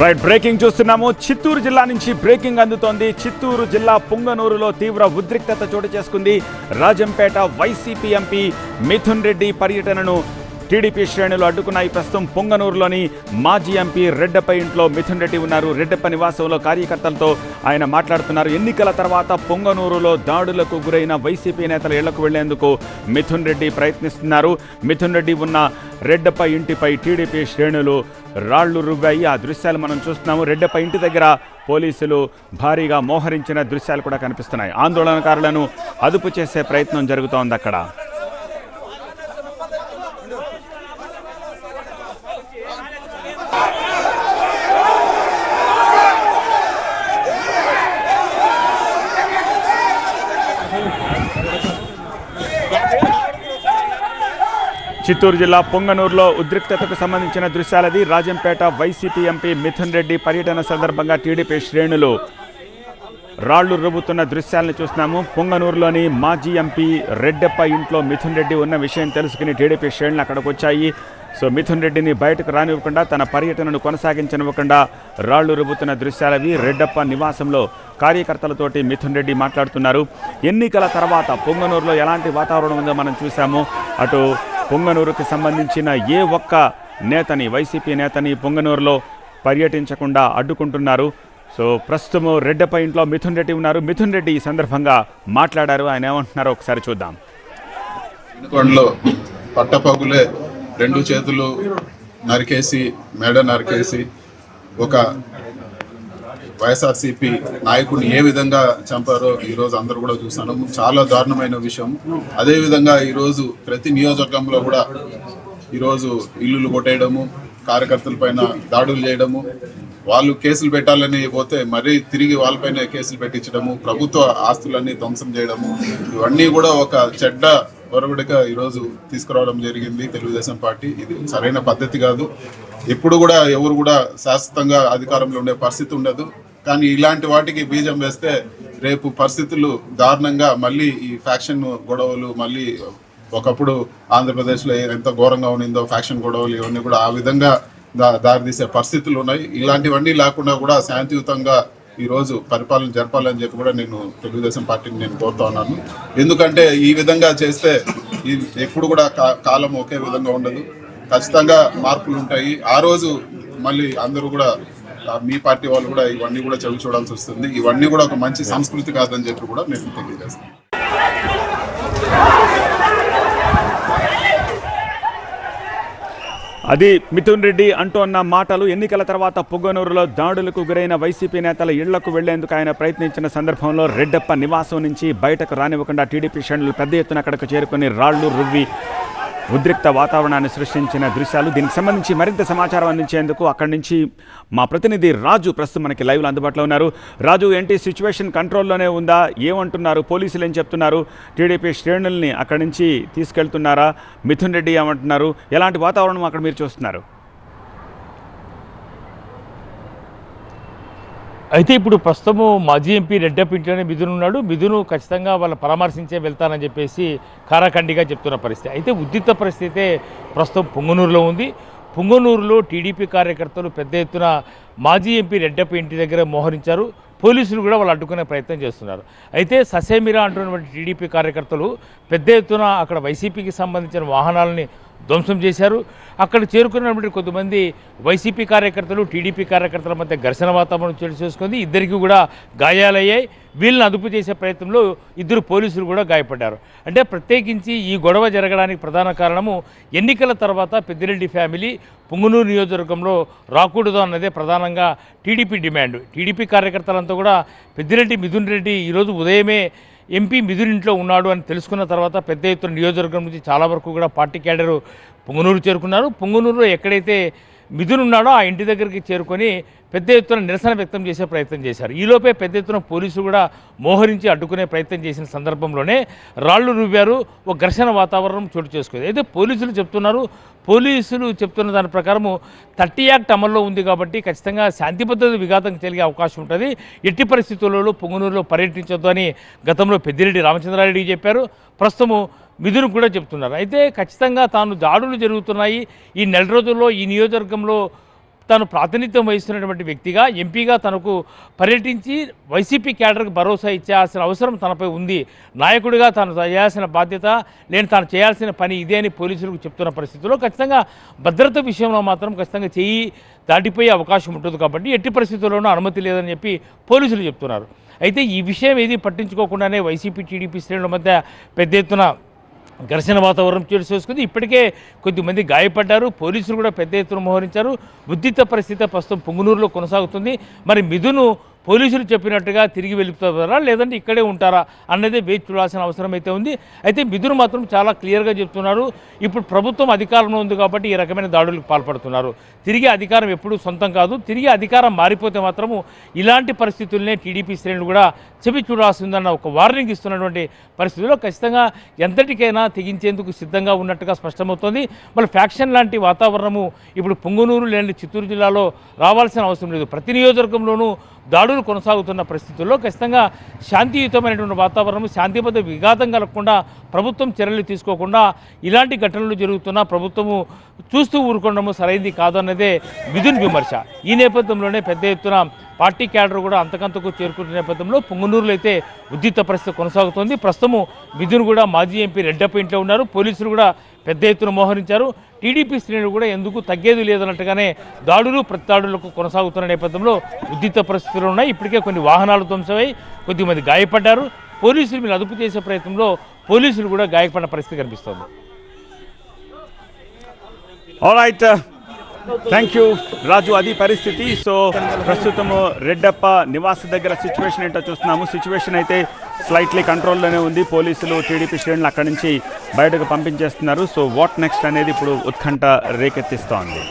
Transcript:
Right breaking చూస్తున్నాము. చిత్తూరు జిల్లా నుంచి బ్రేకింగ్ అందుతోంది. చిత్తూరు జిల్లా పుంగనూరులో తీవ్ర ఉద్రిక్తత చోటు చేసుకుంది. రాజంపేట వైసీపీ ఎంపీ మిథున్ రెడ్డి పర్యటనను టీడీపీ శ్రేణులు అడ్డుకున్నాయి ప్రస్తుతం పొంగనూరులోని మాజీ ఎంపీ రెడ్డప్ప ఇంట్లో మిథున్ రెడ్డి ఉన్నారు. రెడ్డప్ప నివాసంలో కార్యకర్తలతో ఆయన మాట్లాడుతున్నారు. ఎన్నికల తర్వాత పొంగనూరులో దాడులకు గురైన వైసీపీ నేతల ఇళ్ళకు వెళ్ళేందుకు మిథున్ రెడ్డి ప్రయత్నిస్తున్నారు. మిథున్ రెడ్డి ఉన్న రెడ్డప్ప ఇంటిపై టీడీపీ శ్రేణులు రాళ్ళు రువ్వాయి. ఆ దృశ్యాలు మనం చూస్తున్నాము. రెడ్డప్ప ఇంటి దగ్గర పోలీసులు భారీగా మోహరించిన దృశ్యాలు కూడా కనిపిస్తున్నాయి. ఆందోళనకారులను అదుపు చేసే ప్రయత్నం జరుగుతోంది అక్కడ. చిత్తూరు జిల్లా పొంగనూరులో ఉద్రిక్తతకు సంబంధించిన దృశ్యాలది రాజంపేట వైసీపీ ఎంపీ మిథున్ రెడ్డి పర్యటన సందర్భంగా టీడీపీ శ్రేణులు రాళ్ళు రుబ్బుతున్న దృశ్యాలను చూస్తున్నాము. పొంగనూరులోని మాజీ ఎంపీ రెడ్డప్ప ఇంట్లో మిథున్ రెడ్డి ఉన్న విషయం తెలుసుకుని టీడీపీ శ్రేణులు అక్కడికి వచ్చాయి. సో మిథున్ రెడ్డిని బయటకు రానివ్వకుండా తన పర్యటనను కొనసాగించనివ్వకుండా రాళ్ళు రుబ్బుతున్న దృశ్యాలవి రెడ్డప్ప నివాసంలో కార్యకర్తలతోటి మిథున్ రెడ్డి మాట్లాడుతున్నారు. ఎన్నికల తర్వాత పొంగనూరులో ఎలాంటి వాతావరణం ఉందో మనం చూసాము అటు పొంగనూరుకి సంబంధించిన ఏ ఒక్క నేతని వైసీపీ నేతని పొంగనూరులో పర్యటించకుండా అడ్డుకుంటున్నారు. సో ప్రస్తుతము రెడ్డపై ఇంట్లో మిథున్ రెడ్డి ఉన్నారు. మిథున్ రెడ్డి ఈ సందర్భంగా మాట్లాడారు. ఆయన ఏమంటున్నారో ఒకసారి చూద్దాం. కొండలో పట్టపగులే రెండు చేతులు నరికేసి మెడ నరికేసి ఒక వైఎస్ఆర్సీపీ నాయకుడిని ఏ విధంగా చంపారో ఈ రోజు అందరూ కూడా చూసాను చాలా దారుణమైన విషయం. అదే విధంగా ప్రతి నియోజకవర్గంలో కూడా ఈరోజు ఇల్లులు కొట్టేయడము కార్యకర్తల పైన దాడులు చేయడము వాళ్ళు కేసులు పెట్టాలని పోతే మరీ తిరిగి వాళ్ళపైన కేసులు పెట్టించడము ప్రభుత్వ ఆస్తులన్నీ ధ్వంసం చేయడము ఇవన్నీ కూడా ఒక చెడ్డ ఒరవడిగా ఈరోజు తీసుకురావడం జరిగింది తెలుగుదేశం పార్టీ. ఇది సరైన పద్ధతి కాదు. ఎప్పుడు కూడా ఎవరు కూడా శాశ్వతంగా అధికారంలో ఉండే పరిస్థితి ఉండదు. కానీ ఇలాంటి వాటికి బీజం వేస్తే రేపు పరిస్థితులు దారుణంగా మళ్ళీ ఈ ఫ్యాక్షన్ గొడవలు మళ్ళీ ఒకప్పుడు ఆంధ్రప్రదేశ్లో ఎంత ఘోరంగా ఉన్నిందో ఫ్యాక్షన్ గొడవలు ఇవన్నీ కూడా ఆ విధంగా దా- దారితీసే పరిస్థితులు ఉన్నాయి. ఇలాంటివన్నీ లేకుండా కూడా శాంతియుతంగా ఈరోజు పరిపాలన జరపాలని చెప్పి కూడా నేను తెలుగుదేశం పార్టీని నేను కోరుతా ఉన్నాను. ఎందుకంటే ఈ విధంగా చేస్తే ఈ ఎప్పుడు కూడా కా- కాలం ఒకే విధంగా ఉండదు. ఖచ్చితంగా మార్పులు ఉంటాయి. ఆ రోజు మళ్ళీ అందరూ కూడా మీ పార్టీ వాళ్ళు కూడా ఇవన్నీ కూడా చవి చూడాల్సి వస్తుంది. ఇవన్నీ కూడా ఒక మంచి సంస్కృతి కాదని చెప్పి కూడా నేను తెలియజేస్తాను. అది మిథున్ రెడ్డి అంటూ అన్న మాటలు ఎన్నికల తర్వాత పొగ్గనూరులో దాడులకు గురైన వైసీపీ నేతల ఇళ్ళకు వెళ్ళేందుకు ఆయన ప్రయత్నించిన సందర్భంలో రెడ్డప్ప నివాసం నుంచి బయటకు రానివ్వకుండా టీడీపీ శ్రేణులు పెద్ద ఎత్తున అక్కడికి చేరుకుని రాళ్ళు రువ్వి ఉద్రిక్త వాతావరణాన్ని సృష్టించిన దృశ్యాలు. దీనికి సంబంధించి మరింత సమాచారం అందించేందుకు అక్కడి నుంచి మా ప్రతినిధి రాజు ప్రస్తుతం మనకి లైవ్లో అందుబాటులో ఉన్నారు. రాజు ఏంటి సిచ్యువేషన్ కంట్రోల్లోనే ఉందా? ఏమంటున్నారు? పోలీసులు ఏం చెప్తున్నారు? టీడీపీ శ్రేణుల్ని అక్కడి నుంచి తీసుకెళ్తున్నారా? మిథున్ రెడ్డి ఏమంటున్నారు? ఎలాంటి వాతావరణం అక్కడ మీరు చూస్తున్నారు? అయితే ఇప్పుడు ప్రస్తుతము మాజీ ఎంపీ రెడ్డప్ప ఇంట్లోనే మిథున్ ఉన్నాడు. మిథును ఖచ్చితంగా వాళ్ళ పరామర్శించే వెళ్తానని చెప్పేసి కారాఖండిగా చెప్తున్న పరిస్థితి. అయితే ఉద్రిక్త పరిస్థితి అయితే ప్రస్తుతం పొంగనూరులో ఉంది. పొంగనూరులో టీడీపీ కార్యకర్తలు పెద్ద ఎత్తున మాజీ ఎంపీ రెడ్డప్ప ఇంటి దగ్గర మోహరించారు. పోలీసులు కూడా వాళ్ళు అడ్డుకునే ప్రయత్నం చేస్తున్నారు. అయితే ససేమిరా అంటున్నటువంటి టీడీపీ కార్యకర్తలు పెద్ద ఎత్తున అక్కడ వైసీపీకి సంబంధించిన వాహనాలని ధ్వంసం చేశారు. అక్కడ చేరుకున్నటువంటి కొంతమంది వైసీపీ కార్యకర్తలు టీడీపీ కార్యకర్తల మధ్య ఘర్షణ వాతావరణం చోటు చేసుకుంది. ఇద్దరికి కూడా గాయాలయ్యాయి. వీళ్ళని అదుపు చేసే ప్రయత్నంలో ఇద్దరు పోలీసులు కూడా గాయపడ్డారు. అంటే ప్రత్యేకించి ఈ గొడవ జరగడానికి ప్రధాన కారణము ఎన్నికల తర్వాత పెద్దిరెడ్డి ఫ్యామిలీ పుంగునూరు నియోజకవర్గంలో రాకూడదు అన్నదే ప్రధానంగా టీడీపీ డిమాండ్. టీడీపీ కార్యకర్తలంతా కూడా పెద్దిరెడ్డి మిథున్ రెడ్డి ఈరోజు ఉదయమే ఎంపీ మిథున్ ఇంట్లో ఉన్నాడు అని తెలుసుకున్న తర్వాత పెద్ద ఎత్తున నియోజకవర్గం నుంచి చాలా వరకు కూడా పార్టీ క్యాడరు పొంగనూరు చేరుకున్నారు. పుంగనూరులో ఎక్కడైతే మిథున్ ఉన్నాడో ఆ ఇంటి దగ్గరికి చేరుకొని పెద్ద ఎత్తున నిరసన వ్యక్తం చేసే ప్రయత్నం చేశారు. ఈలోపే పెద్ద ఎత్తున పోలీసులు కూడా మోహరించి అడ్డుకునే ప్రయత్నం చేసిన సందర్భంలోనే రాళ్ళు రువ్వారు. ఒక ఘర్షణ వాతావరణం చోటు చేసుకుంది. అయితే పోలీసులు చెప్తున్నారు పోలీసులు చెప్తున్న దాని ప్రకారము థర్టీ యాక్ట్ అమల్లో ఉంది కాబట్టి ఖచ్చితంగా శాంతి భద్రత విఘాతం కలిగే అవకాశం ఉంటుంది. ఎట్టి పరిస్థితులలో పొంగునూరులో పర్యటించొద్దు అని గతంలో పెద్దిరెడ్డి రామచంద్రారెడ్డికి చెప్పారు. ప్రస్తుతము మిథున్ కూడా చెప్తున్నారు. అయితే ఖచ్చితంగా తాను దాడులు జరుగుతున్నాయి. ఈ నెల రోజుల్లో ఈ నియోజకవర్గంలో తాను ప్రాతినిధ్యం వహిస్తున్నటువంటి వ్యక్తిగా ఎంపీగా తనకు పర్యటించి వైసీపీ క్యాడర్కు భరోసా ఇచ్చేయాల్సిన అవసరం తనపై ఉంది. నాయకుడిగా తాను చేయాల్సిన బాధ్యత నేను తాను చేయాల్సిన పని ఇదే అని పోలీసులకు చెప్తున్న పరిస్థితుల్లో ఖచ్చితంగా భద్రత విషయంలో మాత్రం ఖచ్చితంగా చేయి దాటిపోయే అవకాశం ఉంటుంది కాబట్టి ఎట్టి పరిస్థితుల్లోనూ అనుమతి లేదని చెప్పి పోలీసులు చెప్తున్నారు. అయితే ఈ విషయం ఏది పట్టించుకోకుండానే వైసీపీ టీడీపీ శ్రేణుల మధ్య పెద్ద ఎత్తున ఘర్షణ వాతావరణం చోటు చేసుకుంది. ఇప్పటికే కొద్దిమంది గాయపడ్డారు. పోలీసులు కూడా పెద్ద ఎత్తున మోహరించారు. ఉద్రిక్త పరిస్థితి ప్రస్తుతం పొంగునూరులో కొనసాగుతుంది. మరి మిథును పోలీసులు చెప్పినట్టుగా తిరిగి వెళ్ళిపోతారా లేదంటే ఇక్కడే ఉంటారా అన్నదే వేచి చూడాల్సిన అవసరం అయితే ఉంది. అయితే మిథును మాత్రం చాలా క్లియర్గా చెప్తున్నారు. ఇప్పుడు ప్రభుత్వం అధికారంలో ఉంది కాబట్టి ఈ రకమైన దాడులకు పాల్పడుతున్నారు. తిరిగి అధికారం ఎప్పుడూ సొంతం కాదు. తిరిగి అధికారం మారిపోతే మాత్రము ఇలాంటి పరిస్థితుల్నే టీడీపీ శ్రేణులు కూడా చెవి చూడాల్సిందన్న ఒక వార్నింగ్ ఇస్తున్నటువంటి పరిస్థితుల్లో ఖచ్చితంగా ఎంతటికైనా తెగించేందుకు సిద్ధంగా ఉన్నట్టుగా స్పష్టమవుతోంది. మళ్ళీ ఫ్యాక్షన్ లాంటి వాతావరణము ఇప్పుడు పొంగునూరు లేని చిత్తూరు జిల్లాలో రావాల్సిన అవసరం లేదు. ప్రతి నియోజకవర్గంలోనూ దాడులు కొనసాగుతున్న పరిస్థితుల్లో ఖచ్చితంగా శాంతియుతమైనటువంటి వాతావరణం శాంతిబద్ధ విఘాతం కలగకుండా ప్రభుత్వం చర్యలు తీసుకోకుండా ఇలాంటి ఘటనలు జరుగుతున్నా ప్రభుత్వము చూస్తూ ఊరుకోవడము సరైంది కాదన్నదే మిథున్ విమర్శ. ఈ నేపథ్యంలోనే పెద్ద ఎత్తున పార్టీ క్యాడర్ కూడా అంతకంతకు చేరుకుంటున్న నేపథ్యంలో పొంగునూరులో అయితే ఉద్రిక్త పరిస్థితి కొనసాగుతోంది. ప్రస్తుతము మిథున్ కూడా మాజీ ఎంపీ రెడ్డప్ప ఇంట్లో ఉన్నారు. పోలీసులు కూడా పెద్ద ఎత్తున మోహరించారు. టీడీపీ శ్రేణులు కూడా ఎందుకు తగ్గేది లేదన్నట్టుగానే దాడులు ప్రతిదాడులకు కొనసాగుతున్న నేపథ్యంలో ఉద్రిక్త పరిస్థితులు ఉన్నాయి. ఇప్పటికే కొన్ని వాహనాలు ధ్వంసమై కొద్దిమంది గాయపడ్డారు. పోలీసులు మీరు అదుపు చేసే ప్రయత్నంలో పోలీసులు కూడా గాయపడిన పరిస్థితి కనిపిస్తోంది. అయితే థ్యాంక్ యూ రాజు అది పరిస్థితి. సో ప్రస్తుతము రెడ్డప్ప నివాస దగ్గర సిచ్యువేషన్ ఏంటో చూస్తున్నాము. సిచ్యువేషన్ అయితే స్లైట్లీ కంట్రోల్లోనే ఉంది. పోలీసులు టీడీపీ శ్రేణులు అక్కడి నుంచి బయటకు పంపించేస్తున్నారు. సో వాట్ నెక్స్ట్ అనేది ఇప్పుడు ఉత్కంఠ రేకెత్తిస్తోంది.